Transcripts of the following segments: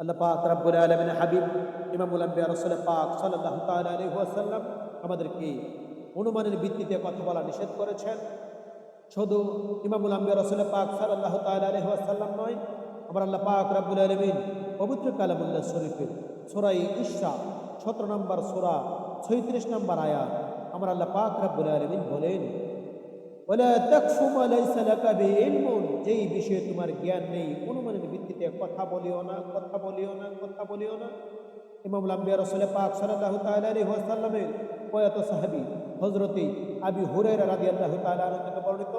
আল্লাহ পাক রাব্বুল আলামিন হাবিব, ইমামুল আম্বিয়া রাসূল পাক আলাইহি ওয়াসাল্লাম আমাদেরকে অনুমানের ভিত্তিতে কথা বলা নিষেধ করেছেন। শুধু ইমামুল আম্বিয়া রাসূল পাক আলাইহি ওয়াসাল্লাম নয় আমার আল্লাহ পাক রাব্বুল আলামিন পবিত্র কালামুল্লাহ শরীফে সূরা ইসরা 17 নম্বর সূরা 36 নম্বর আয়াত আমার আল্লাহ পাক রাব্বুল আলামিন বলেন যেই বিষয়ে তোমার জ্ঞান নেই, অনুমানের ভিত্তিতে কথা বলিও না, কথা বলিও না, কথা বলিও না। ইমাম আম্বিয়া রাসূল পাক তাআলা আলাইহি ওয়াসাল্লামের প্রয়াত সাহাবী হযরতে আবি হুরায়রা রাদিয়াল্লাহু তাআলা আনহু থেকে বর্ণিত।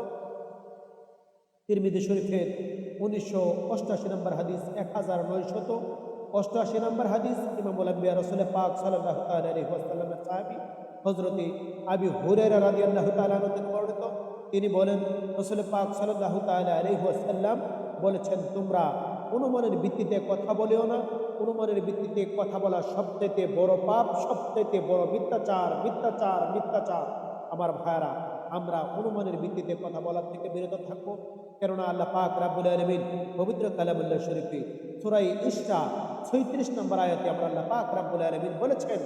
তিরমিজি শরীফের উনিশশো অষ্টাশি নম্বর হাদিস এক হাজার নয়শত অষ্টআশি নম্বর হাদিস ইমাম আম্বিয়া রাসূল পাক আলাইহি ওয়াসাল্লামের সাহাবী হযরতে আবি হুরায়রা রাদিয়াল্লাহু তাআলা আনহু থেকে বর্ণিত। তিনি বলেন রসুল পাক সাল্লাল্লাহু তাআলা আলাইহি ওয়াসাল্লাম বলেছেন, তোমরা অনুমানের ভিত্তিতে কথা বলেও না, অনুমানের ভিত্তিতে কথা বলা সবচেয়ে বড় পাপ সবচেয়ে বড় মিথ্যাচার মিথ্যাচার মিথ্যাচার। আমার ভাইরা আমরা অনুমানের ভিত্তিতে কথা বলার থেকে বিরত থাকব। কেননা আল্লাহ পাক রাব্বুল আলামিন পবিত্র কালামুল্লাহ শরীফে সূরা ইসরা 36 নম্বর আয়াতে আমরা আল্লাহ পাক রাব্বুল আলামিন বলেছেন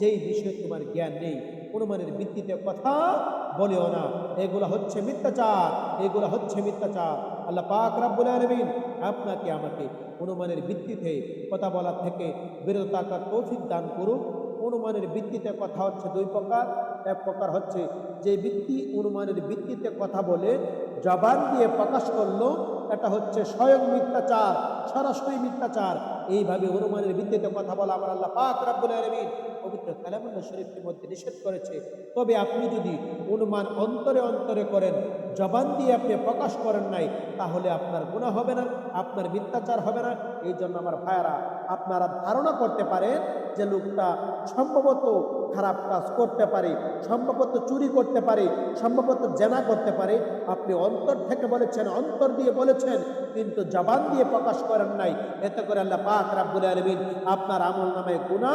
যেই বিষয়ে তোমার জ্ঞান নেই, অনুমানের ভিত্তিতে কথা বলেও না। এগুলো হচ্ছে মিথ্যাচার, এগুলো হচ্ছে মিথ্যাচার। আল্লাহ পাক রাব্বুল আলামিন আপনাকে আমাকে অনুমানের ভিত্তিতে কথা বলার থেকে বিরত থাকার তৌফিক দান করুক অনুমানের ভিত্তিতে কথা হচ্ছে দুই প্রকার। এক প্রকার হচ্ছে যে ব্যক্তি অনুমানের ভিত্তিতে কথা বলে জবান দিয়ে প্রকাশ করল এটা হচ্ছে স্বয়ং মিথ্যাচার, সরাসরি মিথ্যাচার। এইভাবে অনুমানের ভিত্তিতে কথা বলা আমার আল্লাহ পাক রাব্বুল আলামিন পবিত্র কালামুল্লাহ শরীফের মধ্যে নিষেধ করেছে। তবে আপনি যদি অনুমান অন্তরে অন্তরে করেন, জবান দিয়ে আপনি প্রকাশ করেন নাই, তাহলে আপনার গুণা হবে না, আপনার মিথ্যাচার হবে না। এই জন্য আমার ভাইয়ারা, আপনারা ধারণা করতে পারেন যে লোকটা সম্ভবত খারাপ কাজ করতে পারে, সম্ভবত চুরি করতে পারে, সম্ভবত জেনা করতে পারে, আপনি অন্তর থেকে বলেছেন, অন্তর দিয়ে বলেছেন, কিন্তু জবান দিয়ে প্রকাশ করেন নাই। এতে করে আল্লাহ পাক রাব্বুল আলামিন আপনার আমল নামে গুণা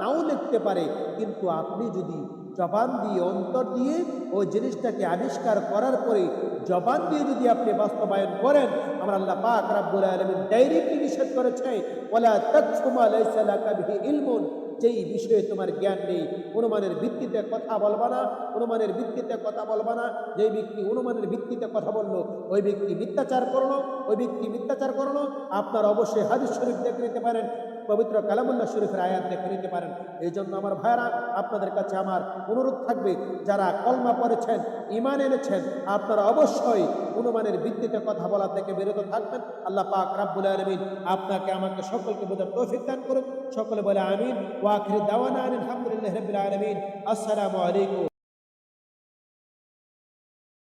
নাও লিখতে পারে। কিন্তু আপনি যদি জবান দিয়ে, অন্তর দিয়ে ওই জিনিসটাকে আবিষ্কার করার পরে জবান দিয়ে যদি আপনি বাস্তবায়ন করেন, আমার আল্লাহ পাক রাব্বুল আলামিন ডাইরেক্টলি নিষেধ করেছে ইলমুন। যেই বিষয়ে তোমার জ্ঞান নেই, অনুমানের ভিত্তিতে কথা বলবা না, অনুমানের ভিত্তিতে কথা বলবা না। যেই ব্যক্তি অনুমানের ভিত্তিতে কথা বলল, ওই ব্যক্তি মিথ্যাচার করল, ওই ব্যক্তি মিথ্যাচার করল। আপনার অবশ্যই হাদিস শরীফ দেখে নিতে পারেন, পবিত্র কালামুল্লাহ শরীফের আয়াত দেখে নিতে পারেন। এই জন্য আমার ভাইরা আপনাদের কাছে আমার অনুরোধ থাকবে, যারা কলমা পড়েছেন ইমান এনেছেন, আপনারা অবশ্যই অনুমানের ভিত্তিতে কথা বলা থেকে বিরত থাকবেন। আল্লাহ পাক রাব্বুল আলামিন আপনাকে, আমাকে সকলকে বোঝার তৌফিক দান করুন। সকলে বলে আমিন ওয়াখির দাওয়ানা আলহামদুলিল্লাহ রাব্বিল আলামিন আসসালামু আলাইকুম